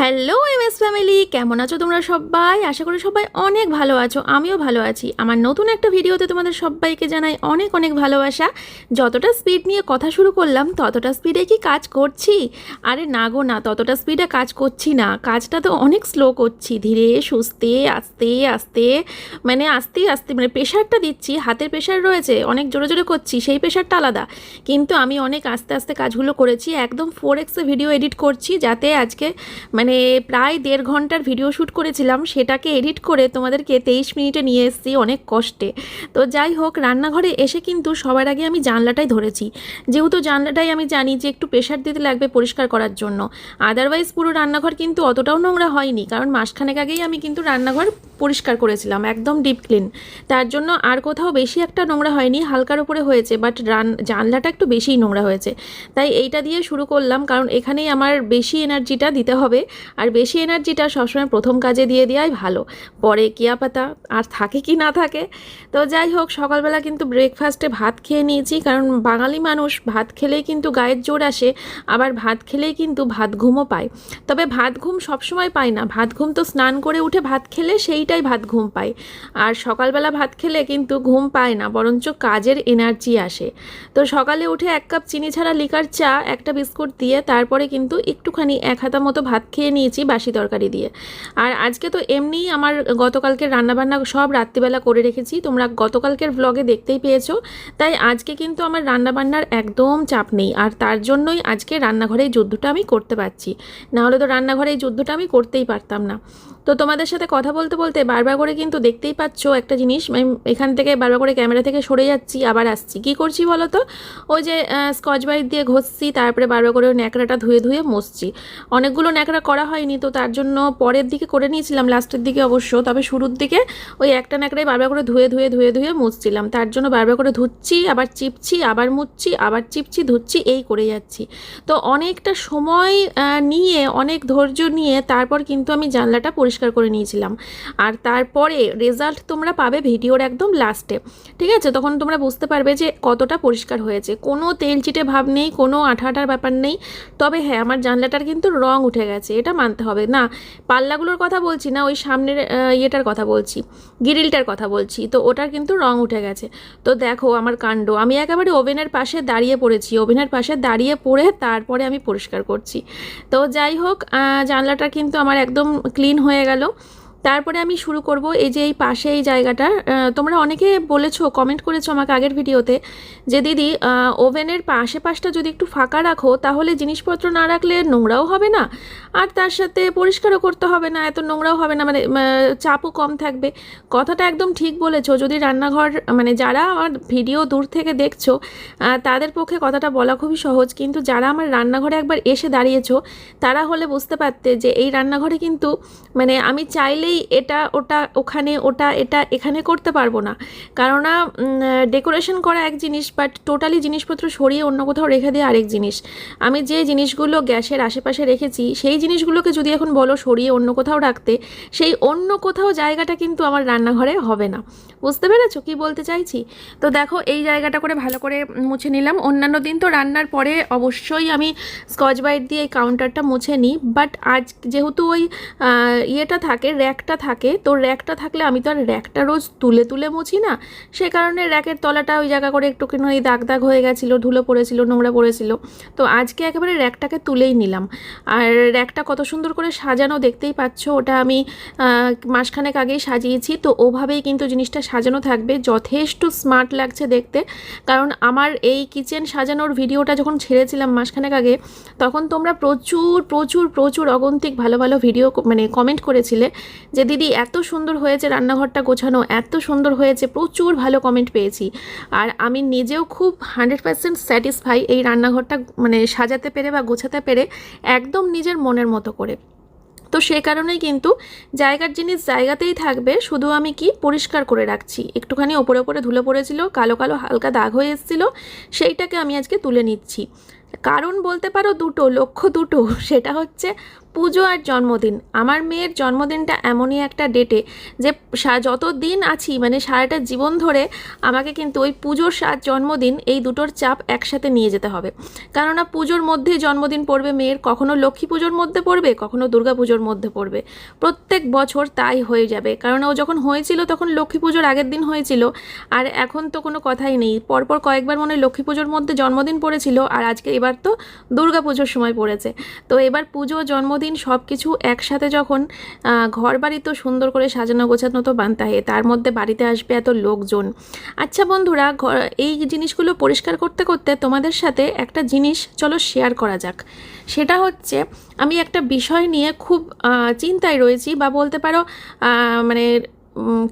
Hello M S family কেমন আছো তোমরা সবাই? আশা করি সবাই অনেক ভালো আছো, আমিও ভালো আছি। আমার নতুন একটা ভিডিওতে তোমাদের সবাইকে জানাই অনেক অনেক ভালোবাসা। যতটা স্পিড নিয়ে কথা শুরু করলাম, ততটা স্পিডে কি কাজ করছি? আরে না গো, না, ততটা স্পিডে কাজ করছি না। কাজটা তো অনেক স্লো করছি, ধীরে, সুস্থে, আস্তে আস্তে মানে আস্তে আস্তে মানে প্রেশারটা দিচ্ছি, হাতের প্রেশার রয়েছে, অনেক জোরে জোরে করছি, সেই প্রেশারটা আলাদা। কিন্তু আমি অনেক আস্তে আস্তে কাজগুলো করেছি, একদম ফোর এক্সে ভিডিও এডিট করছি, যাতে আজকে মানে প্রায় দেড় ঘণ্টার ভিডিও শ্যুট করেছিলাম, সেটাকে এডিট করে তোমাদেরকে তেইশ মিনিটে নিয়ে এসেছি অনেক কষ্টে। তো যাই হোক, রান্নাঘরে এসে কিন্তু সবার আগে আমি জানলাটাই ধরেছি। যেহেতু জানলাটাই আমি জানি যে একটু প্রেশার দিতে লাগবে পরিষ্কার করার জন্য। আদারওয়াইজ পুরো রান্নাঘর কিন্তু অতটাও নোংরা হয়নি, কারণ মাসখানেক আগেই আমি কিন্তু রান্নাঘর পরিষ্কার করেছিলাম, একদম ডিপ ক্লিন তার জন্য আর কোথাও বেশি একটা নোংরা হয়নি, হালকার উপরে হয়েছে বাট রান, জানলাটা একটু বেশিই নোংরা হয়েছে। তাই এইটা দিয়ে শুরু করলাম, কারণ এখানেই আমার বেশি এনার্জিটা দিতে হবে, আর বেশি এনার্জিটা সবসময় প্রথম কাজে দিয়ে দেওয়াই ভালো। পরে কিয়া পাতা, আর থাকে কি না থাকে। তো যাই হোক, সকালবেলা কিন্তু ব্রেকফাস্টে ভাত খেয়ে নিয়েছি, কারণ বাঙালি মানুষ, ভাত খেলেই কিন্তু গায়ের জোর আসে, আবার ভাত খেলেই কিন্তু ভাত ঘুমও পায়। তবে ভাত ঘুম সবসময় পায় না, ভাত ঘুম তো স্নান করে উঠে ভাত খেলে সেইটাই ভাত ঘুম পায়। আর সকালবেলা ভাত খেলে কিন্তু ঘুম পায় না, বরঞ্চ কাজের এনার্জি আসে। তো সকালে উঠে এক কাপ চিনি ছাড়া লিকার চা, একটা বিস্কুট দিয়ে তারপরে কিন্তু একটুখানি এক হাতা মতো ভাত খেয়ে নিয়েছি বাসি তরকারি দিয়ে। আর আজকে তো এমনিই আমার গতকালকের রান্নাবান্না সব রাত্রিবেলা করে রেখেছি, তোমরা গতকালকের ব্লগে দেখতেই পেয়েছ। তাই আজকে কিন্তু আমার রান্নাবান্নার একদম চাপ নেই, আর তার জন্যই আজকে রান্নাঘরে যুদ্ধটা আমি করতে পারছি। নাহলে তো রান্নাঘরে এই যুদ্ধটা আমি করতেই পারতাম না। তো তোমাদের সাথে কথা বলতে বলতে বারবার করে কিন্তু দেখতেই পাচ্ছ একটা জিনিস এখান থেকে বারবার করে ক্যামেরা থেকে সরে যাচ্ছি, আবার আসছি। কি করছি বলো তো ওই যে স্কচ ব্রাইট দিয়ে ঘষছি, তারপরে বারবার করে ওই ন্যাকড়াটা ধুয়ে ধুয়ে মুছছি। অনেকগুলো ন্যাকড়া করা হয়নি তো তার জন্য পরের দিকে করে নিয়েছিলাম, লাস্টের দিকে অবশ্য। তবে শুরুর দিকে ওই একটা ন্যাকড়াই বারবার করে ধুয়ে ধুয়ে ধুয়ে ধুয়ে মুছছিলাম। তার জন্য বারবার করে ধুচ্ছি, আবার চিপছি, আবার মুছছি, আবার চিপছি, ধুচ্ছি, এই করে যাচ্ছি। তো অনেকটা সময় নিয়ে, অনেক ধৈর্য নিয়ে তারপর কিন্তু আমি জানলাটা পরিষ্কার করে নিয়েছিলাম। আর তারপরে রেজাল্ট তোমরা পাবে ভিডিওর একদম লাস্টে ঠিক আছে? তখন তোমরা বুঝতে পারবে যে কতটা পরিষ্কার হয়েছে। কোনো তেল চিটে ভাব নেই, কোনো আঠা আঠার ব্যাপার নেই। তবে হ্যাঁ আমার জানলাটার কিন্তু রং উঠে গেছে, এটা মানতে হবে। না, পাল্লাগুলোর কথা বলছি না, ওই সামনের ইয়েটার কথা বলছি গ্রিলটার কথা বলছি। তো ওটার কিন্তু রং উঠে গেছে। তো দেখো আমার কাণ্ড। আমি একেবারে ওভেনের পাশে দাঁড়িয়ে পড়েছি। ওভেনের পাশে দাঁড়িয়ে পড়ে তারপরে আমি পরিষ্কার করছি। তো যাই হোক জানলাটা কিন্তু আমার একদম ক্লিন হয়ে গেল তারপরে আমি শুরু করব এই যে এই পাশে এই জায়গাটা তোমরা অনেকে বলেছ কমেন্ট করেছ আমাকে আগের ভিডিওতে যে দিদি ওভেনের আশেপাশটা যদি একটু ফাঁকা রাখো তাহলে জিনিসপত্র না রাখলে নোংরাও হবে না আর তার সাথে পরিষ্কারও করতে হবে না, এত নোংরাও হবে না মানে চাপও কম থাকবে। কথাটা একদম ঠিক বলেছ, যদি রান্নাঘর মানে যারা আমার ভিডিও দূর থেকে দেখছ তাদের পক্ষে কথাটা বলা খুবই সহজ, কিন্তু যারা আমার রান্নাঘরে একবার এসে দাঁড়িয়েছো, তারা হলে বুঝতে পারতে যে এই রান্নাঘরে কিন্তু মানে আমি চাইলেই এটা, ওটা, ওখানে, ওটা, এটা, এখানে করতে পারব না। কেননা ডেকোরেশন করা এক জিনিস বাট টোটালি জিনিসপত্র সরিয়ে অন্য কোথাও রেখে দেওয়া আরেক জিনিস। আমি যে জিনিসগুলো গ্যাসের আশেপাশে রেখেছি, সেই জিনিসগুলোকে যদি এখন বলো সরিয়ে অন্য কোথাও রাখতে, সেই অন্য কোথাও জায়গাটা কিন্তু আমার রান্নাঘরে হবে না। বুঝতে পেরেছ কি বলতে চাইছি? তো দেখো, এই জায়গাটা করে ভালো করে মুছে নিলাম। অন্যান্য দিন তো রান্নার পরে অবশ্যই আমি স্কচ বাইট দিয়ে এই কাউন্টারটা মুছে নিই বাট আজ যেহেতু ওই ইয়েটা থাকে র্যাকটা থাকে, তো র্যাকটা থাকলে আমি তো আর র্যাকটা রোজ তুলে তুলে মুছি না। সে কারণে র্যাকের তলাটা ওই জায়গা করে একটুখানি দাগ দাগ হয়ে গেছিল, ধুলো পড়েছিল, নোংরা পড়েছিল। তো আজকে একেবারে র্যাকটাকে তুলেই নিলাম। আর র্যাকটা কত সুন্দর করে সাজানো দেখতেই পাচ্ছ, ওটা আমি মাসখানেক আগেই সাজিয়েছি। তো ওভাবেই কিন্তু জিনিসটা সাজানো থাকবে, যথেষ্ট স্মার্ট লাগছে দেখতে। কারণ আমার এই কিচেন সাজানোর ভিডিওটা যখন ছেড়েছিলাম মাসখানেক আগে, তখন তোমরা প্রচুর প্রচুর প্রচুর অগন্তিক ভালো ভালো ভিডিও মানে কমেন্ট করেছিলে। যে দিদি এত সুন্দর হয়েছে রান্নাঘরটা গোছানো, এত সুন্দর হয়েছে, প্রচুর ভালো কমেন্ট পেয়েছি। আর আমি নিজেও খুব হান্ড্রেড পার্সেন্ট স্যাটিসফাই এই রান্নাঘরটা মানে সাজাতে পেরে বা গোছাতে পেরে একদম নিজের মনের মতো করে। তো সে কারণেই কিন্তু জায়গার জিনিস জায়গাতেই থাকবে, শুধু আমি কি পরিষ্কার করে রাখছি। একটুখানি ওপরে ওপরে ধুলে পড়েছিল, কালো কালো হালকা দাগ হয়ে এসেছিল, সেইটাকে আমি আজকে তুলে নিচ্ছি। কারণ বলতে পারো দুটো, লক্ষ্য দুটো, সেটা হচ্ছে পুজো আর জন্মদিন। আমার মেয়ের জন্মদিনটা এমনই একটা ডেটে যে যত দিন আছি মানে সারাটা জীবন ধরে আমাকে কিন্তু ওই পুজোর সাত জন্মদিন এই দুটোর চাপ একসাথে নিয়ে যেতে হবে। কেননা পুজোর মধ্যেই জন্মদিন পড়বে, মেয়ের কখনো লক্ষ্মী পুজোর মধ্যে পড়বে, কখনো দুর্গা পুজোর মধ্যে পড়বে। প্রত্যেক বছর তাই হয়ে যাবে। কারণ ও যখন হয়েছিল তখন লক্ষ্মী পুজোর আগের দিন হয়েছিল। আর এখন তো কোনো কথাই নেই। পরপর কয়েকবার মনে লক্ষ্মী পুজোর মধ্যে জন্মদিন পড়েছিল, আর আজকে এবার তো দুর্গা পুজোর সময় পড়েছে। তো এবার পুজো, জন্মদিন সব কিছু একসাথে যখন ঘর বাড়ি তো সুন্দর করে সাজানো গোছানো তো বানতে হয় তার মধ্যে বাড়িতে আসবে এত লোকজন। আচ্ছা বন্ধুরা এই জিনিসগুলো পরিষ্কার করতে করতে তোমাদের সাথে একটা জিনিস চলো শেয়ার করা যাক। সেটা হচ্ছে, আমি একটা বিষয় নিয়ে খুব চিন্তায় রয়েছি বা বলতে পারো মানে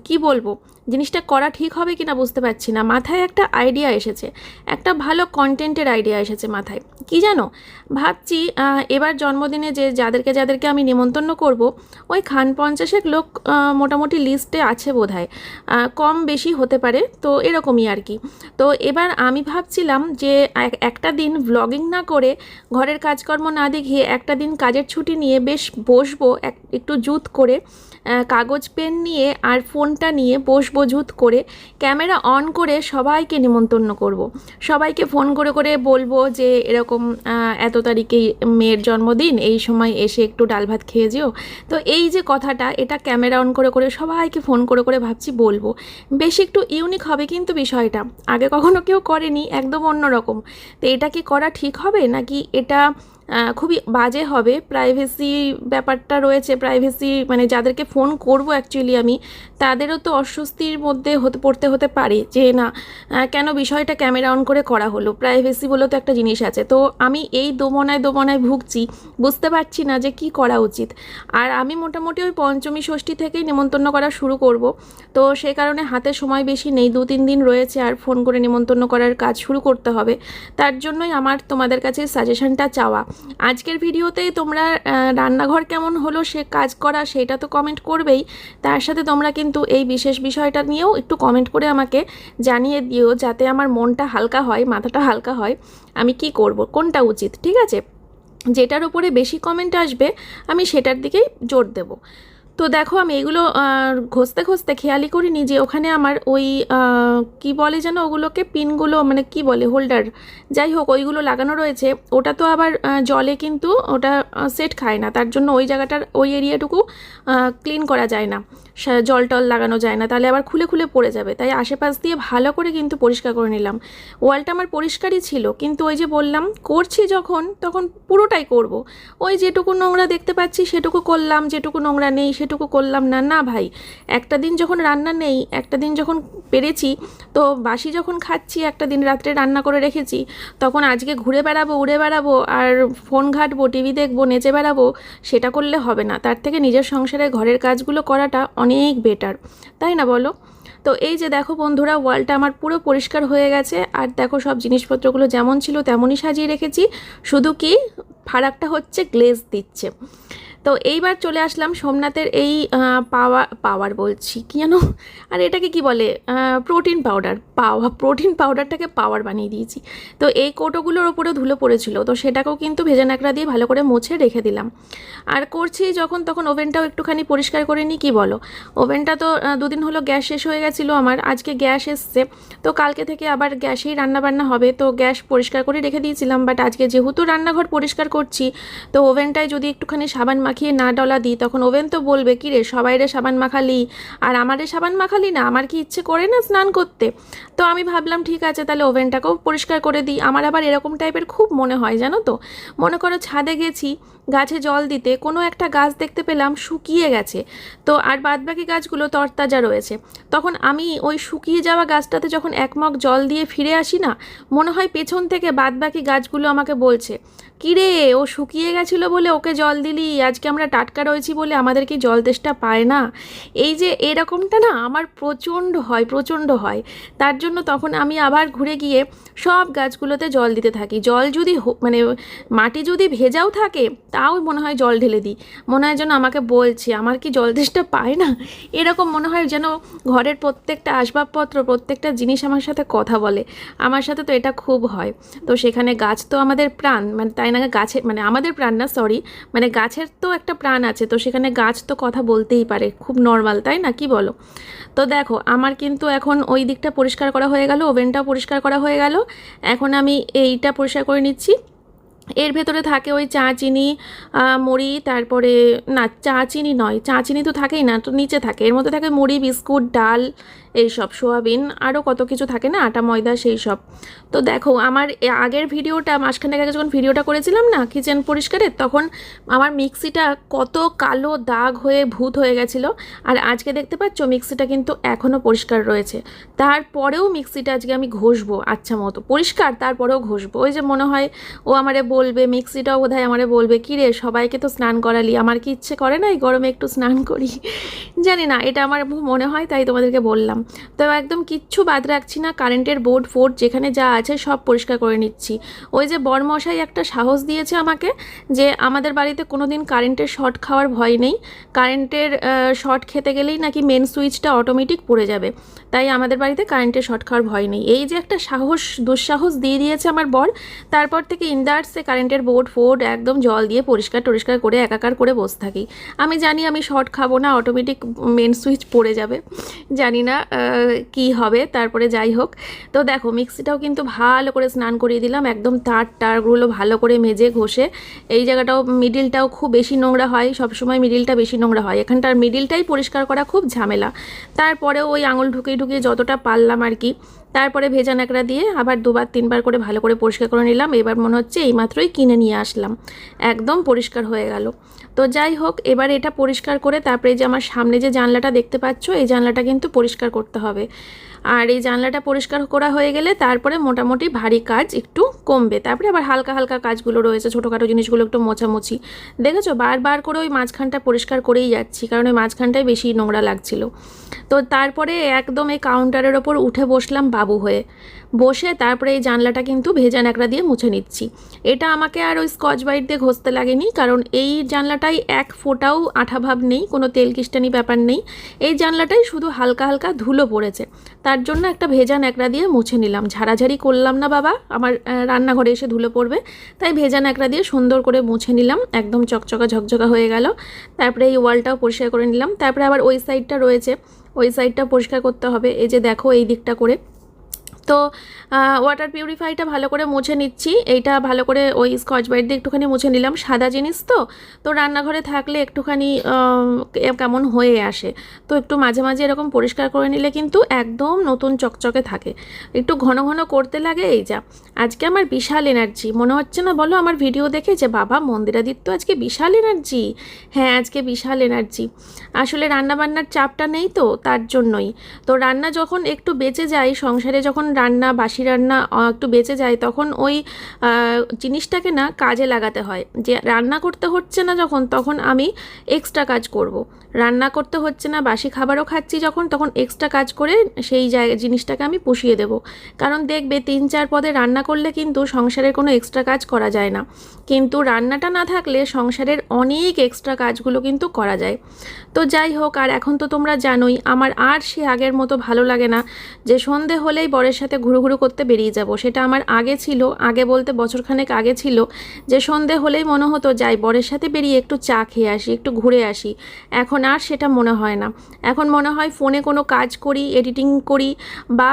কি বলব? জিনিসটা করা ঠিক হবে কিনা বুঝতে পারছি না। মাথায় একটা আইডিয়া এসেছে। একটা ভালো কন্টেন্টের আইডিয়া এসেছে মাথায়। কি জানো? ভাবছি এবার জন্মদিনে যে যাদেরকে যাদেরকে আমি নিমন্ত্রণ করব, ওই খান পঞ্চাশেক লোক মোটামুটি লিস্টে আছে বোধ কম বেশি হতে পারে, তো এরকমই আর কি। তো এবার আমি ভাবছিলাম যে একটা দিন ভ্লগিং না করে, ঘরের কাজকর্ম না দেখিয়ে একটা দিন কাজের ছুটি নিয়ে বেশ বসবো, এক, একটু জুত করে কাগজ, পেন নিয়ে আর ফোনটা নিয়ে বসবো জুত করে ক্যামেরা অন করে সবাইকে নিমন্ত্রণ করব। সবাইকে ফোন করে করে বলব যে এরকম এত তারিখে মেয়ের জন্মদিন, এই সময় এসে একটু ডাল ভাত খেয়ে যেও। তো এই যে কথাটা, এটা ক্যামেরা অন করে করে সবাইকে ফোন করে করে ভাবছি বলব। বেশ একটু ইউনিক হবে কিন্তু বিষয়টা। আগে কখনো কেউ করেনি, একদম অন্যরকম। তো এটা কি করা ঠিক হবে নাকি এটা খুবই বাজে হবে। প্রাইভেসি ব্যাপারটা রয়েছে। প্রাইভেসি মানে যাদেরকে ফোন করব অ্যাকচুয়ালি আমি, তাদেরও তো অস্বস্তির মধ্যে হতে, পড়তে হতে পারে যে না কেন বিষয়টা ক্যামেরা অন করে করা হলো? প্রাইভেসি বলে তো একটা জিনিস আছে। তো আমি এই দোমনায় দোমনায় ভুগছি, বুঝতে পারছি না যে কি করা উচিত। আর আমি মোটামুটি ওই পঞ্চমী ষষ্ঠী থেকেই নিমন্ত্রণ করা শুরু করব। তো সেই কারণে হাতে সময় বেশি নেই, দু তিন দিন রয়েছে আর ফোন করে নিমন্ত্রণ করার কাজ শুরু করতে হবে। তার জন্যই আমার তোমাদের কাছে সাজেশনটা চাওয়া। আজকের ভিডিওতে তোমরা রান্নাঘর কেমন হলো, সে কাজ করা সেটা তো কমেন্ট করবেই। তার সাথে তোমরা কিন্তু এই বিশেষ বিষয়টা নিয়েও একটু কমেন্ট করে আমাকে জানিয়ে দিও, যাতে আমার মনটা হালকা হয়, মাথাটা হালকা হয়। আমি কি করব, কোনটা উচিত, ঠিক আছে? যেটার উপরে বেশি কমেন্ট আসবে, আমি সেটার দিকেই জোর দেব। তো দেখো আমি এগুলো ঘষতে ঘষতে খেয়ালি করিনি যে ওখানে আমার ওই কি বলে যেন ওগুলোকে, পিনগুলো মানে কি বলে, হোল্ডার, যাই হোক ওইগুলো লাগানো রয়েছে। ওটা তো আবার জলে কিন্তু ওটা সেট খায় না, তার জন্য ওই জায়গাটার ওই এরিয়াটুকু ক্লিন করা যায় না। জল টল লাগানো যায় না, তাহলে আবার খুলে খুলে পড়ে যাবে। তাই আশেপাশ দিয়ে ভালো করে কিন্তু পরিষ্কার করে নিলাম। ওয়ালটা আমার পরিষ্কারই ছিল, কিন্তু ওই যে বললাম, করছি যখন, তখন পুরোটাই করব। ওই যেটুকু নোংরা দেখতে পাচ্ছি সেটুকু করলাম, যেটুকু নোংরা নেই সেটুকু করলাম না। না ভাই, একটা দিন যখন রান্না নেই, একটা দিন যখন পেরেছি, তো বাসি যখন খাচ্ছি, একটা দিন রাত্রে রান্না করে রেখেছি, তখন আজকে ঘুরে বেড়াবো, উড়ে বেড়াবো, আর ফোন ঘাটবো, টিভি দেখব, নেচে বেড়াবো, সেটা করলে হবে না। তার থেকে নিজের সংসারে ঘরের কাজগুলো করাটা অনেক বেটার তাই না বলো? তো এই যে দেখো বন্ধুরা, ওয়ালটা আমার পুরো পরিষ্কার হয়ে গেছে। আর দেখো সব জিনিসপত্রগুলো যেমন ছিল তেমনই সাজিয়ে রেখেছি। শুধু কি, ফারাকটা হচ্ছে গ্লেজ দিচ্ছে। তো এইবার চলে আসলাম সোমনাথের এই পাওয়া, পাওয়ার বলছি, কি জানো? আর এটাকে কি বলে? প্রোটিন পাউডার পাওয়া প্রোটিন পাউডারটাকে পাওয়ার বানিয়ে দিয়েছি। তো এই কোটোগুলোর ওপরে ধুলো পড়েছিল, তো সেটাকেও কিন্তু ভেজা ন্যাকড়া দিয়ে ভালো করে মুছে রেখে দিলাম। আর করছি যখন তখন ওভেনটাও একটুখানি পরিষ্কার করে নিই, কী বলো? ওভেনটা তো দুদিন হলো গ্যাস শেষ হয়ে গেছিল আমার, আজকে গ্যাস এসছে। তো কালকে থেকে আবার গ্যাসেই রান্নাবান্না হবে, তো গ্যাস পরিষ্কার করে রেখে দিয়েছিলাম, বাট আজকে যেহেতু রান্নাঘর পরিষ্কার করছি, তো ওভেনটায় যদি একটুখানি সাবান মাখিয়ে না ডলা দিই, তখন ওভেন তো বলবে, কি রে, সবাই রে সাবান মাখালি? আর আমারে সাবান মাখালি না, আমার কি ইচ্ছে করে না স্নান করতে? তো আমি ভাবলাম, ঠিক আছে, তাহলে ওভেনটাকেও পরিষ্কার করে দিই। আমার আবার এরকম টাইপের খুব মনে হয়, জানো তো? মনে করো ছাদে গেছি গাছে জল দিতে কোনো একটা গাছ দেখতে পেলাম শুকিয়ে গেছে। তো আর বাদবাকি গাছগুলো তরতাজা রয়েছে। তখন আমি ওই শুকিয়ে যাওয়া গাছটাতে যখন এক মগ জল দিয়ে ফিরে আসি না, মনে হয় পেছন থেকে বাদবাকি গাছগুলো আমাকে বলছে, কিরে, ও শুকিয়ে গেছিল বলে ওকে জল দিলি? আজকে আমরা টাটকা রয়েছি বলে আমাদের কি জল তেষ্টা পায় না? এই যে এরকমটা না আমার প্রচণ্ড হয় প্রচণ্ড হয়। তার জন্য তখন আমি আবার ঘুরে গিয়ে সব গাছগুলোতে জল দিতে থাকি। জল যদি মানে মাটি যদি ভেজাও থাকে তাও মনে হয় জল ঢেলে দিই। মনে হয় যেন আমাকে বলছে, আমার কি জল দেশটা পায় না? এরকম মনে হয় যেন ঘরের প্রত্যেকটা আসবাবপত্র, প্রত্যেকটা জিনিস আমার সাথে কথা বলে। আমার সাথে তো এটা খুব হয়। তো সেখানে গাছ তো আমাদের প্রাণ মানে তাই না? গাছে মানে আমাদের প্রাণ না সরি মানে গাছের তো একটা প্রাণ আছে। তো সেখানে গাছ তো কথা বলতেই পারে, খুব নর্মাল তাই না? কি বলো? তো দেখো, আমার কিন্তু এখন ওই দিকটা পরিষ্কার করা হয়ে গেল, ওভেনটাও পরিষ্কার করা হয়ে গেল। এখন আমি এইটা পরিষ্কার করে নিচ্ছি। এর ভেতরে থাকে ওই চা, চিনি মুড়ি, তারপরে না, চা, চিনি নয়, চা, চিনি তো থাকেই না, তো নিচে থাকে। এর মধ্যে থাকে মুড়ি, বিস্কুট, ডাল এইসব সোয়াবিন আরও কত কিছু থাকে না, আটা, ময়দা, সেই সব। তো দেখো, আমার আগের ভিডিওটা, মাসখানেক আগে যখন ভিডিওটা করেছিলাম না, কিচেন পরিষ্কারের তখন আমার মিক্সিটা কত কালো দাগ হয়ে ভূত হয়ে গেছিল। আর আজকে দেখতে পাচ্ছ, মিক্সিটা কিন্তু এখনও পরিষ্কার রয়েছে। তারপরেও মিক্সিটা আজকে আমি ঘষবো আচ্ছা মতো। পরিষ্কার, তারপরেও ঘষবো। ওই যে মনে হয়, ও আমারে বলবে, মিক্সিটাও বোধ হয় আমারে বলবে, কী রে, সবাইকে তো স্নান করালি, আমার কি ইচ্ছে করে না এই গরমে একটু স্নান করি? জানি না, এটা আমার মনে হয়, তাই তোমাদেরকে বললাম। তো একদম কিচ্ছু বাদ রাখছি না, কারেন্টের বোর্ড ফোর্ড যেখানে যা আছে সব পরিষ্কার করে নিচ্ছি। ওই যে বরমশাই একটা সাহস দিয়েছে আমাকে যে আমাদের বাড়িতে কোনো দিন কারেন্টের শর্ট খাওয়ার ভয় নেই। কারেন্টের শর্ট খেতে গেলেই নাকি মেন সুইচটা অটোমেটিক পড়ে যাবে। তাই আমাদের বাড়িতে কারেন্টের শর্ট খাওয়ার ভয় নেই। এই যে একটা সাহস, দুঃসাহস দিয়ে দিয়েছে আমার বর, তারপর থেকে ইন্দার্সে কারেন্টের বোর্ড ফোর্ড একদম জল দিয়ে পরিষ্কার টরিষ্কার করে একাকার করে বসে থাকি। আমি জানি আমি শর্ট খাব না অটোমেটিক মেন সুইচ পড়ে যাবে। জানি না কি হবে? তারপরে যাই হোক। তো দেখো, মিক্সিটাও কিন্তু ভালো করে স্নান করিয়ে দিলাম। একদম তার টারগুলো ভালো করে মেজে ঘষে। এই জায়গাটাও, মিডিলটাও খুব বেশি নোংরা হয়। সবসময় মিডিলটা বেশি নোংরা হয়। এখানটার মিডিলটাই পরিষ্কার করা খুব ঝামেলা। তারপরে ওই আঙুল ঢুকিয়ে ঢুকিয়ে যতটা পারলাম আর কি তারপরে ভেজা ন্যাকড়া দিয়ে আবার দুবার, তিনবার করে ভালো করে পরিষ্কার করে নিলাম। এবার মনে হচ্ছে এইমাত্রই কিনে নিয়ে আসলাম। একদম পরিষ্কার হয়ে গেল। তো যাই হোক, এবার এটা পরিষ্কার করে তারপরে যে আমার সামনে যে জানলাটা দেখতে পাচ্ছ, এই জানলাটা কিন্তু পরিষ্কার করতে হবে। আর এই জানলাটা পরিষ্কার করা হয়ে গেলে তারপরে মোটামুটি ভারী কাজ একটু কমবে। তারপরে আবার হালকা হালকা কাজগুলো রয়েছে, ছোটোখাটো জিনিসগুলো একটু মোছামুছি। দেখেছ? বারবার করে ওই মাঝখানটা পরিষ্কার করেই যাচ্ছি, কারণ ওই মাঝখানটায় বেশি নোংরা লাগছিল। তো তারপরে একদম এই কাউন্টারের ওপর উঠে বসলাম বাবু হয়ে। বসে তারপরে এই জানলাটা কিন্তু ভেজা ন্যাকড়া দিয়ে মুছে নিচ্ছি। এটা আমাকে আর ওই স্কচ বাইট দিয়ে ঘষতে লাগেনি, কারণ এই জানলাটাই এক ফোঁটাও আঠাভাব নেই, কোনো তেল কিস্টানি ব্যাপার নেই। এই জানলাটাই শুধু হালকা হালকা ধুলো পড়েছে। তার জন্য একটা ভেজা ন্যাকড়া দিয়ে মুছে নিলাম। ঝাড়াঝাড়ি করলাম না বাবা, আমার রান্নাঘরে এসে ধুলো পড়বে। তাই ভেজা ন্যাকড়া দিয়ে সুন্দর করে মুছে নিলাম, একদম চকচকা ঝকঝকা হয়ে গেল। তারপরে এই ওয়ালটাও পরিষ্কার করে নিলাম। তারপরে আবার ওই সাইডটা রয়েছে, ওই সাইডটা পরিষ্কার করতে হবে। এই যে দেখো এই দিকটা করে। তো ওয়াটার পিউরিফাইটা ভালো করে মুছে নিচ্ছি। এইটা ভালো করে ওই স্কচ বাইট দিয়ে একটুখানি মুছে নিলাম। সাদা জিনিস তো তো রান্নাঘরে থাকলে একটুখানি কেমন হয়ে আসে। তো একটু মাঝে মাঝে এরকম পরিষ্কার করে নিলে কিন্তু একদম নতুন চকচকে থাকে। একটু ঘন ঘন করতে লাগে, এই যা। আজকে আমার বিশাল এনার্জি মনে হচ্ছে না, বলো আমার ভিডিও দেখে যে, বাবা, মন্দিরাদির তো আজকে বিশাল এনার্জি হ্যাঁ আজকে বিশাল এনার্জি আসলে রান্নাবান্নার চাপটা নেই তো, তার জন্যই। তো রান্না যখন একটু বেঁচে যায়, সংসারে যখন রান্না, বাসি রান্না একটু বেঁচে যায়, তখন ওই জিনিসটাকে না কাজে লাগাতে হয় যে রান্না করতে হচ্ছে না যখন, তখন আমি এক্সট্রা কাজ করব। রান্না করতে হচ্ছে না, বাসি খাবারও খাচ্ছি যখন, তখন এক্সট্রা কাজ করে সেই জিনিসটাকে আমি পুষিয়ে দেব। কারণ দেখবে তিন চার পদে রান্না করলে কিন্তু সংসারের কোনো এক্সট্রা কাজ করা যায় না। কিন্তু রান্নাটা না থাকলে সংসারের অনেক এক্সট্রা কাজগুলো কিন্তু করা যায়। তো যাই হোক, আর এখন তো তোমরা জানোই, আমার আর সে আগের মতো ভালো লাগে না যে সন্ধে হলেই বরের সাথে ঘুরু ঘুরু করতে বেরিয়ে যাব। সেটা আমার আগে ছিল, আগে বলতে বছরখানেক আগে ছিল যে সন্ধে হলেই মনে হতো, যাই বরের সাথে বেরিয়ে একটু চা খেয়ে আসি, একটু ঘুরে আসি। এখন আর সেটা মনে হয় না। এখন মনে হয় ফোনে কোনো কাজ করি, এডিটিং করি বা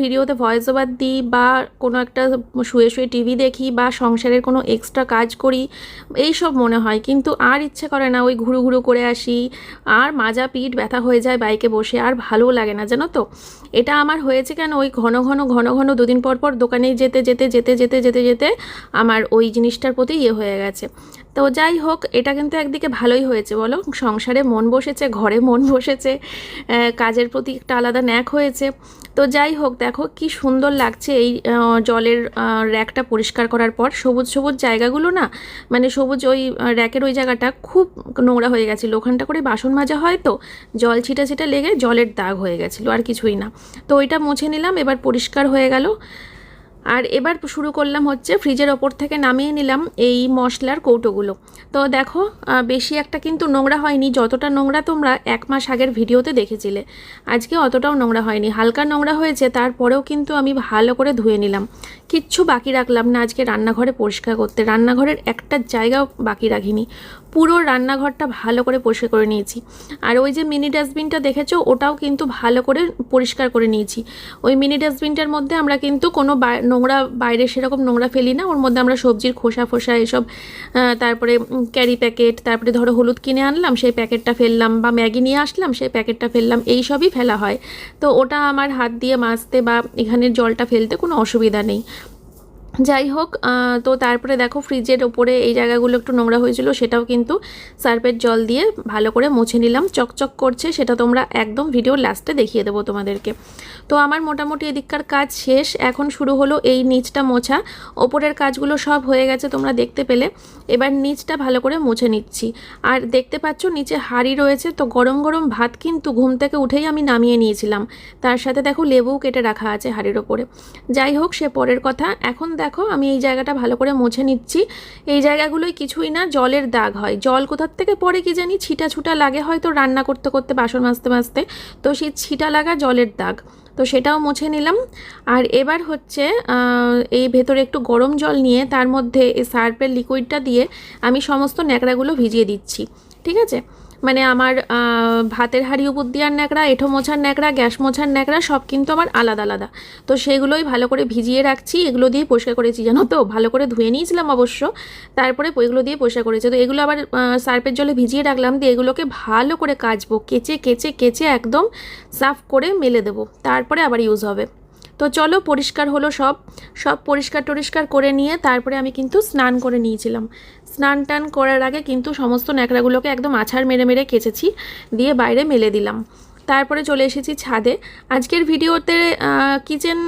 ভিডিওতে ভয়েস ওভার দিই বা, কোনো একটা শুয়ে শুয়ে টিভি দেখি বা, সংসারের কোনো এক্সট্রা কাজ করি, এই সব মনে হয়। কিন্তু আর ইচ্ছে করে না ওই ঘুরু ঘুরু করে আসি, আর মাজা পিঠ ব্যথা হয়ে যায় বাইকে বসে, আর ভালো লাগে না, জানো তো? এটা আমার হয়েছে কেন? ওই ঘন ঘন ঘন ঘন দুদিন পর পর দোকানে যেতে যেতে যেতে যেতে যেতে যেতে আমার ওই জিনিসটার প্রতি ইয়ে হয়ে গেছে। তো যাই হোক, এটা কিন্তু একদিকে ভালোই হয়েছে বলো। সংসারে মন বসেছে, ঘরে মন বসেছে কাজের প্রতি একটা আলাদা ন্যাক হয়েছে। তো যাই হোক, দেখো কি সুন্দর লাগছে এই জলের র্যাকটা পরিষ্কার করার পর। সবুজ সবুজ জায়গাগুলো না মানে সবুজ ওই র্যাকের ওই জায়গাটা খুব নোংরা হয়ে গেছিল। ওখানটা করে বাসন মাজা হয় তো, জল ছিটা ছিটা লেগে জলের দাগ হয়ে গেছিল, আর কিছুই না। তো ওইটা মুছে নিলাম, এবার পরিষ্কার হয়ে গেল। আর এবার শুরু করলাম হচ্ছে ফ্রিজের ওপর থেকে নামিয়ে নিলাম এই মশলার কৌটোগুলো। তো দেখো বেশি একটা কিন্তু নোংরা হয়নি, যতটা নোংরা তোমরা এক মাস আগের ভিডিওতে দেখেছিলে। আজকে অতটাও নোংরা হয়নি, হালকা নোংরা হয়েছে, তারপরেও কিন্তু আমি ভালো করে ধুয়ে নিলাম। কিচ্ছু বাকি রাখলাম না, আজকে রান্নাঘরে পরিষ্কার করতে। রান্নাঘরের একটা জায়গাও বাকি রাখিনি। পুরো রান্নাঘরটা ভালো করে পরিষ্কার করে নিয়েছি। আর ওই যে মিনি ডাস্টবিনটা দেখেছ, ওটাও কিন্তু ভালো করে পরিষ্কার করে নিয়েছি। ওই মিনি ডাস্টবিনটার মধ্যে আমরা কিন্তু কোনো নোংরা বাইরে সেরকম নোংরা ফেলি না, ওর মধ্যে আমরা সবজির খোসা ফোসা এসব তারপরে ক্যারি প্যাকেট, তারপরে ধরো হলুদ কিনে আনলাম, সেই প্যাকেটটা ফেললাম বা ম্যাগি নিয়ে আসলাম, সেই প্যাকেটটা ফেললাম, এই সবই ফেলা হয়। তো ওটা আমার হাত দিয়ে মাজতে বা এখানের জলটা ফেলতে কোনো অসুবিধা নেই। যাই হোক তো তারপরে দেখো ফ্রিজের ওপরে এই জায়গাগুলো একটু নোংরা হয়েছিল, সেটাও কিন্তু সার্ফের জল দিয়ে ভালো করে মুছে নিলাম। চকচক করছে, সেটা তোমরা একদম ভিডিও লাস্টে দেখিয়ে দেবো তোমাদেরকে। তো আমার মোটামুটি এদিককার কাজ শেষ, এখন শুরু হলো এই নিচটা মোছা। ওপরের কাজগুলো সব হয়ে গেছে তোমরা দেখতে পেলে। এবার নিচটা ভালো করে মুছে নিচ্ছি। আর দেখতে পাচ্ছ নিচে হাঁড়ি রয়েছে, তো গরম গরম ভাত কিন্তু ঘুম থেকে উঠেই আমি নামিয়ে নিয়েছিলাম। তার সাথে দেখো লেবুও কেটে রাখা আছে হাঁড়ির ওপরে। যাই হোক, সে পরের কথা। এখন দেখো, আমি এই জায়গাটা ভালো করে মুছে নিচ্ছি। এই জায়গাগুলোই কিছুই না, জলের দাগ হয়। জল কোথার থেকে পরে কি জানি? ছিটা ছুটা লাগে, হয়তো রান্না করতে করতে, বাসন মাজতে মাজতে। তো সেই ছিটা লাগা জলের দাগ। তো সেটাও মুছে নিলাম। আর এবার হচ্ছে এই ভেতরে একটু গরম জল নিয়ে, তার মধ্যে সার্পের লিকুইডটা দিয়ে আমি সমস্ত ন্যাকড়াগুলো ভিজিয়ে দিচ্ছি। ঠিক আছে? মানে আমার ভাতের হাঁড়ি উপর দেওয়ার ন্যাকড়া এঁঠো মোছার ন্যাকড়া গ্যাস মোছার ন্যাকড়া সব কিন্তু আমার আলাদা আলাদা। তো সেগুলোই ভালো করে ভিজিয়ে রাখছি এগুলো দিয়ে পরিষ্কার করেছি জানো তো? ভালো করে ধুয়ে নিয়েছিলাম অবশ্য তারপরে এগুলো দিয়ে পরিষ্কার করেছি। তো এগুলো আবার আহ, সার্ফের জলে ভিজিয়ে রাখলাম দিয়ে এগুলোকে ভালো করে কাচবো কেচে কেচে কেচে একদম সাফ করে মেলে দেবো তারপরে আবার ইউজ হবে। তো চলো পরিষ্কার হলো সব। সব পরিষ্কার টরিষ্কার করে নিয়ে তারপরে আমি কিন্তু স্নান করে নিয়েছিলাম। স্নান টান করার আগে কিন্তু সমস্ত ন্যাকড়াগুলোকে একদম আছাড় মেরে মেরে কেচেছি, দিয়ে বাইরে মেলে দিলাম। তারপরে চলে এসেছি ছাদে। আজকের ভিডিওতে কিচেন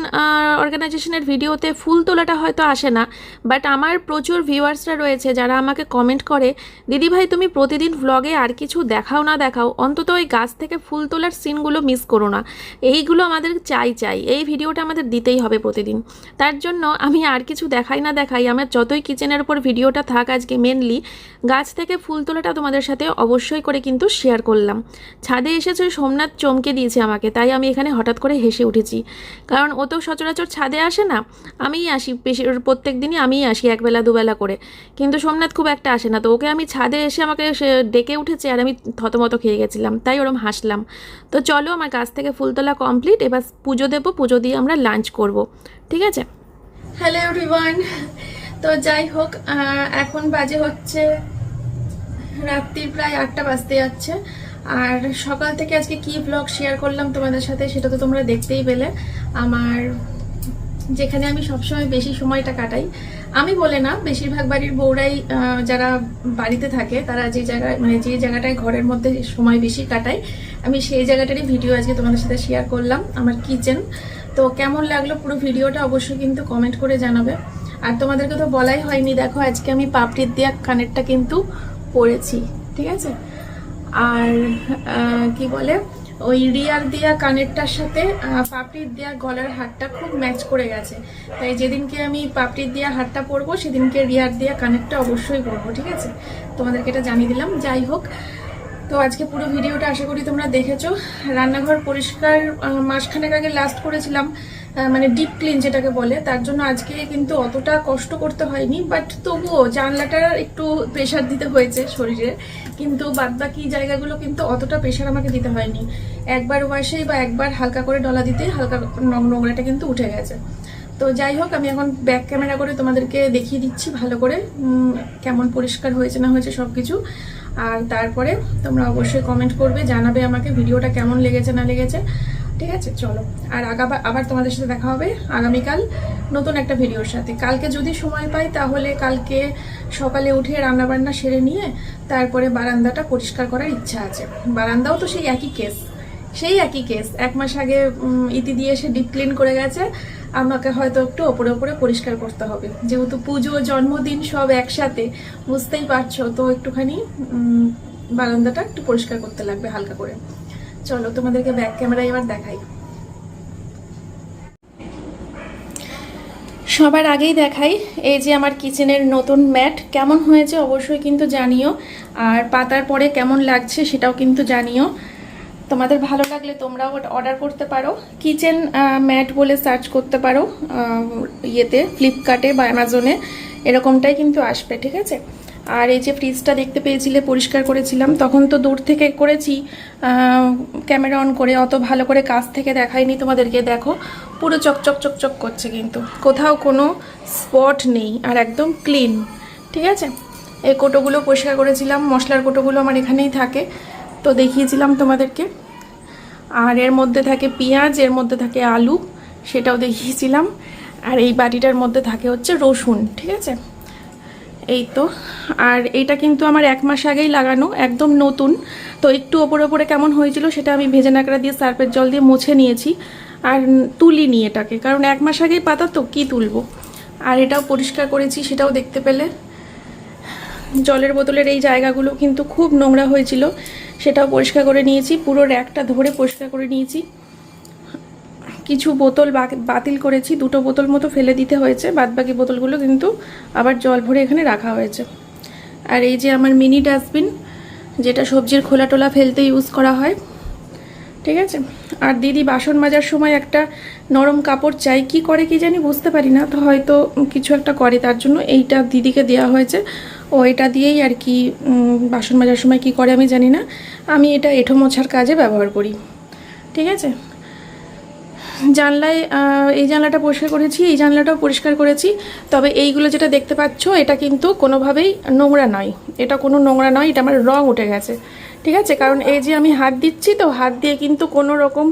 অর্গানাইজেশনের ভিডিওতে ফুল তোলাটা হয়তো আসে না বাট আমার প্রচুর ভিউয়ার্সরা রয়েছে যারা আমাকে কমেন্ট করে, দিদি ভাই, তুমি প্রতিদিন ভ্লগে আর কিছু দেখাও না দেখাও, অন্তত ওই গাছ থেকে ফুল তোলার সিনগুলো মিস করো না। এইগুলো আমাদের চাই চাই। এই ভিডিওটা আমাদের দিতেই হবে প্রতিদিন। তার জন্য আমি আর কিছু দেখাই না দেখাই, আমার যতই কিচেনের উপর ভিডিওটা থাক আজকে মেনলি গাছ থেকে ফুল তোলাটা তোমাদের সাথে অবশ্যই করে কিন্তু শেয়ার করলাম। ছাদে এসেছে সোমনাথ চমকে দিয়েছে আমাকে, তাই আমি এখানে হঠাৎ করে হেসে উঠেছি। কারণ ও তো সচরাচর ছাদে আসে না, আমিই আসি বেশি প্রত্যেক দিনই আমিই আসি একবেলা দুবেলা করে। কিন্তু সোমনাথ খুব একটা আসে না, তো ওকে আমি ছাদে এসে আমাকে ডেকে উঠেছে আর আমি থতমত খেয়ে গেছিলাম, তাই ওরম হাসলাম। তো চলো আমার গাছ থেকে ফুল তোলা কমপ্লিট, এবার পুজো দেবো, পুজো দিয়ে আমরা লাঞ্চ করব, ঠিক আছে? হ্যালো এভরিওয়ান তো যাই হোক এখন বাজে হচ্ছে রাত্রির প্রায় আটটা বাজতে যাচ্ছে। আর সকাল থেকে আজকে কি ব্লগ শেয়ার করলাম তোমাদের সাথে সেটা তো তোমরা দেখতেই পেলে। আমার যেখানে আমি সবসময় বেশি সময়টা কাটাই। আমি বলে না, বেশিরভাগ বাড়ির বউরাই যারা বাড়িতে থাকে, তারা যে জায়গায় মানে যে জায়গাটায় ঘরের মধ্যে সময় বেশি কাটায় আমি সেই জায়গাটারই ভিডিও আজকে তোমাদের সাথে শেয়ার করলাম, আমার কিচেন তো কেমন লাগল পুরো ভিডিওটা অবশ্যই কিন্তু কমেন্ট করে জানাবে। আর তোমাদেরকে তো বলাই হয়নি, দেখো আজকে আমি পাপড়ির দেওয়া কানেরটা কিন্তু পরেছি ঠিক আছে? আর কি বলে, ওই রিয়ার দেয়া কানেরটার সাথে পাপড়ির দেয়া গলার হারটা খুব ম্যাচ করে গেছে। তাই যেদিনকে আমি পাপড়ির দেয়া হারটা পরবো, সেদিনকে রিয়ার দেয়া কানেরটা অবশ্যই পরবো, ঠিক আছে? তোমাদেরকে এটা জানিয়ে দিলাম, যাই হোক। তো আজকে পুরো ভিডিওটা আশা করি তোমরা দেখেছ। রান্নাঘর পরিষ্কার মাসখানেক আগে লাস্ট করেছিলাম। মানে ডিপ ক্লিন যেটাকে বলে, তার জন্য আজকে কিন্তু অতটা কষ্ট করতে হয়নি বাট তবুও জানলাটা একটু প্রেশার দিতে হয়েছে শরীরে, কিন্তু বাদবাকি জায়গাগুলো কিন্তু অতটা প্রেশার আমাকে দিতে হয়নি। একবার ওয়াশেই বা একবার হালকা করে ডলা দিতেই হালকা নোংরাটা কিন্তু উঠে গেছে। তো যাই হোক, আমি এখন ব্যাক ক্যামেরা করে তোমাদেরকে দেখিয়ে দিচ্ছি ভালো করে কেমন পরিষ্কার হয়েছে না হয়েছে সব কিছু আর তারপরে তোমরা অবশ্যই কমেন্ট করবে, জানাবে আমাকে ভিডিওটা কেমন লেগেছে না লেগেছে। ঠিক আছে, চলো। আর আগাবা আবার তোমাদের সাথে দেখা হবে আগামীকাল নতুন একটা ভিডিওর সাথে। কালকে যদি সময় পাই তাহলে কালকে সকালে উঠে রান্নাবান্না সেরে নিয়ে তারপরে বারান্দাটা পরিষ্কার করার ইচ্ছা আছে। বারান্দাও তো সেই একই কেস সেই একই কেস এক মাস আগে ইতি দিয়ে এসে ডিপ ক্লিন করে গেছে। আমাকে হয়তো একটু ওপরে ওপরে পরিষ্কার করতে হবে। যেহেতু পুজো, জন্মদিন সব একসাথে, বুঝতেই পারছ, তো একটুখানি বারান্দাটা একটু পরিষ্কার করতে লাগবে হালকা করে। চলো, তোমাদেরকে ব্যাক ক্যামেরায় এবার দেখাই। সবার আগেই দেখাই, এই যে আমার কিচেনের নতুন ম্যাট। কেমন হয়েছে অবশ্যই কিন্তু জানিও, আর পাতার পরে কেমন লাগছে সেটাও কিন্তু জানিও। তোমাদের ভালো লাগলে তোমরাও অর্ডার করতে পারো। কিচেন ম্যাট বলে সার্চ করতে পারো ইয়েতে ফ্লিপকার্টে বা অ্যামাজনে এরকমটাই কিন্তু আসবে, ঠিক আছে? আর এই যে ফ্রিজটা দেখতে পেয়েছিলে, পরিষ্কার করেছিলাম, তখন তো দূর থেকে করেছি ক্যামেরা অন করে, অত ভালো করে কাছ থেকে দেখাইনি তোমাদেরকে, দেখো, পুরো চকচক চকচক করছে কিন্তু। কোথাও কোনো স্পট নেই আর একদম ক্লিন ঠিক আছে? এই কোটোগুলো পরিষ্কার করেছিলাম, মশলার কোটোগুলো আমার এখানেই থাকে, তো দেখিয়েছিলাম তোমাদেরকে। আর এর মধ্যে থাকে পেঁয়াজ, এর মধ্যে থাকে আলু, সেটাও দেখিয়েছিলাম। আর এই বাটিটার মধ্যে থাকে হচ্ছে রসুন, ঠিক আছে? এই তো আর এইটা কিন্তু আমার এক মাস আগেই লাগানো, একদম নতুন। তো একটু ওপরে ওপরে কেমন হয়েছিল সেটা আমি ভেজে নাকড়া দিয়ে সার্ফের জল দিয়ে মুছে নিয়েছি আর তুলি তুলিনি এটাকে, কারণ এক মাস আগেই পাতা তো, কী তুলবো? আর এটাও পরিষ্কার করেছি, সেটাও দেখতে পেলে। জলের বোতলের এই জায়গাগুলো কিন্তু খুব নোংরা হয়েছিল, সেটাও পরিষ্কার করে নিয়েছি, পুরো র্যাকটা ধরে পরিষ্কার করে নিয়েছি। কিছু বোতল বাতিল করেছি, দুটো বোতল মতো ফেলে দিতে হয়েছে, বাদবাকি বোতলগুলো কিন্তু আবার জল ভরে এখানে রাখা হয়েছে। আর এই যে আমার মিনি ডাস্টবিন, যেটা সবজির খোলা টোলা ফেলতে ইউজ করা হয়, ঠিক আছে? আর দিদি বাসন মাজার সময় একটা নরম কাপড় চাই, কি করে কি জানি বুঝতে পারি না, তো হয়তো কিছু একটা করে, তার জন্য এইটা দিদিকে দেওয়া হয়েছে। ও এটা দিয়েই আর কি বাসন মাজার সময় কি করে আমি জানি না। আমি এটা এঁঠো মোছার কাজে ব্যবহার করি, ঠিক আছে? জানলায় এই জানলাটা পরিষ্কার করেছি, এই জানলাটাও পরিষ্কার করেছি। তবে এইগুলো যেটা দেখতে পাচ্ছ, এটা কিন্তু কোনোভাবেই নোংরা নয়। এটা কোনো নোংরা নয়, এটা আমার রং উঠে গেছে। ঠিক আছে? কারণ এই যে আমি হাত দিচ্ছি, তো হাত দিয়ে কিন্তু কোনো রকম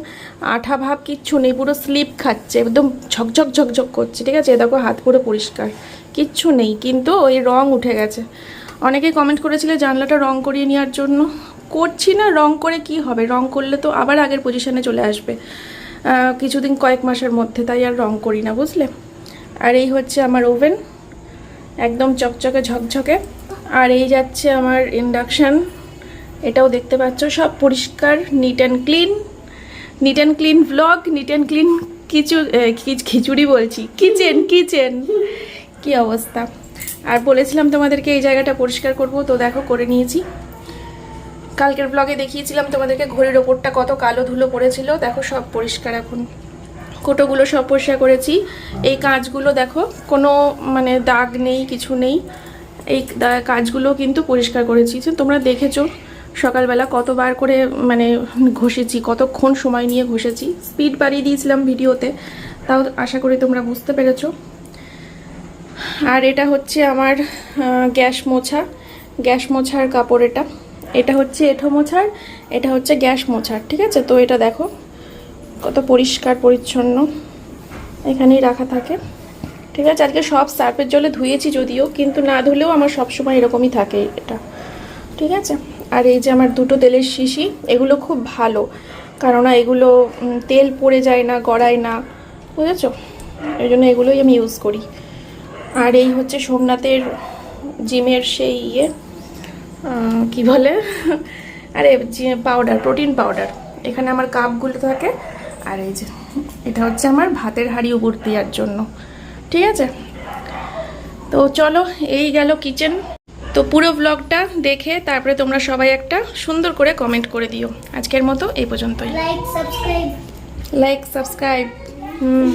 আঠা ভাব কিচ্ছু নেই, পুরো স্লিপ খাচ্ছে, একদম ঝকঝক ঝকঝক করছে। ঠিক আছে? দেখো, হাত পুরো পরিষ্কার, কিচ্ছু নেই, কিন্তু ওই রং উঠে গেছে। অনেকে কমেন্ট করেছিলে জানলাটা রং করিয়ে নেওয়ার জন্য। করছি না, রং করে কি হবে? রং করলে তো আবার আগের পজিশনে চলে আসবে। কিছুদিন কয়েক মাসের মধ্যে তাই আর রং করি না, বুঝলে? আর এই হচ্ছে আমার ওভেন, একদম চকচকে ঝকঝকে। আর এই যাচ্ছে আমার ইন্ডাকশান, এটাও দেখতে পাচ্ছ, সব পরিষ্কার neat and clean neat and clean blog neat and clean কিছু খিচুড়ি বলছি কিচেন কিচেন কি অবস্থা। আর বলেছিলাম তোমাদেরকে এই জায়গাটা পরিষ্কার করব, তো দেখো, করে নিয়েছি। কালকের ব্লগে দেখিয়েছিলাম তোমাদেরকে ঘড়ির ওপরটা কত কালো ধুলো পড়েছিল। দেখো সব পরিষ্কার এখন। কোটোগুলো সব পরিষ্কার করেছি। এই কাঁচগুলো দেখো, কোনো মানে দাগ নেই, কিছু নেই। এই কাজগুলো কিন্তু পরিষ্কার করেছি। তোমরা দেখেছ, সকালবেলা কতবার করে মানে ঘষেছি, কতক্ষণ সময় নিয়ে ঘষেছি। স্পিড বাড়িয়ে দিয়েছিলাম ভিডিওতে, তাও আশা করি তোমরা বুঝতে পেরেছ। আর এটা হচ্ছে আমার গ্যাস মোছা। গ্যাস মোছার কাপড় এটা। এটা হচ্ছে এঁঠো মোছার, এটা হচ্ছে গ্যাস মোছার, ঠিক আছে? তো এটা দেখো, কত পরিষ্কার, পরিচ্ছন্ন এখানেই রাখা থাকে, ঠিক আছে? আজকে সব সার্ফের জলে ধুয়েছি যদিও, কিন্তু না ধুলেও আমার সবসময় এরকমই থাকে এটা, ঠিক আছে? আর এই যে আমার দুটো তেলের শিশি, এগুলো খুব ভালো, কেননা এগুলো তেল পড়ে যায় না, গড়ায় না, বুঝেছ? এই জন্য এগুলোই আমি ইউজ করি। আর এই হচ্ছে সোমনাথের জিমের সেই ইয়ে কি বলে? আরে পাউডার প্রোটিন পাউডার এখানে আমার কাপগুলো থাকে। আর এই যে এটা হচ্ছে আমার ভাতের হাঁড়ি উপর দেওয়ার জন্য। ঠিক আছে? তো চলো এই গেল কিচেন তো পুরো ব্লগটা দেখে তারপরে তোমরা সবাই একটা সুন্দর করে কমেন্ট করে দিও। আজকের মতো এই পর্যন্তই। Like subscribe. Like subscribe hmm.